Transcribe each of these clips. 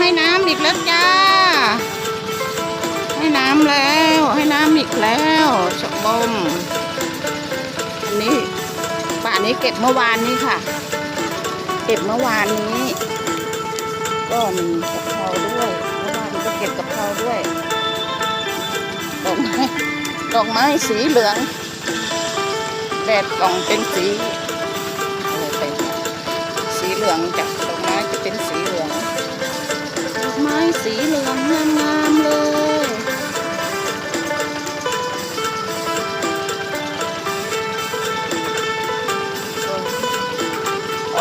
ให้น้ำอีกแล้วจ้า ให้น้ำแล้วให้น้ำอีกแล้วชบมอันนี้ป่านี้เก็บเมื่อวานนี้ค่ะ เก็บเมื่อวานนี้ ก็มีกะเพราด้วยเมื่อวานก็เก็บกะเพราด้วยดอกไม้ดอกไม้สีเหลืองแดดส่องเป็นสีอะไรไปเนี่ยสีเหลืองจากดอกไม้จะ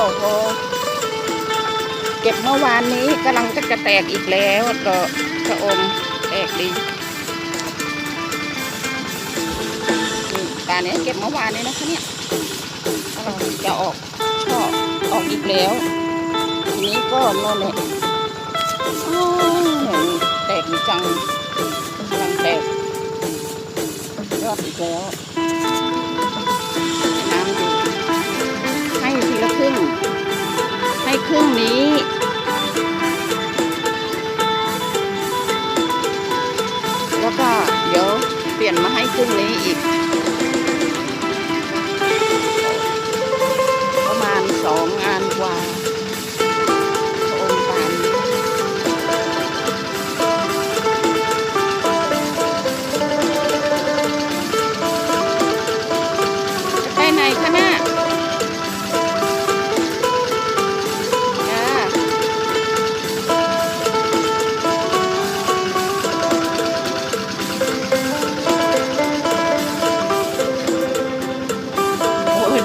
โอ้โหเก็บเมื่อวานนี้กำลังจะจะแตกอีกแล้วดอกชะอมแตกดีตาเนี้ยเก็บเมื่อวานนี้นะคะเนี่ยกำลังจะออกช่อออกอีกแล้ว ทีนี้ก็โน่นเลยอ้าวเนี่ยแตกดีจังกำลังแตกยอดอีกแล้ว 都没影。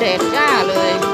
ดกจ้าเลย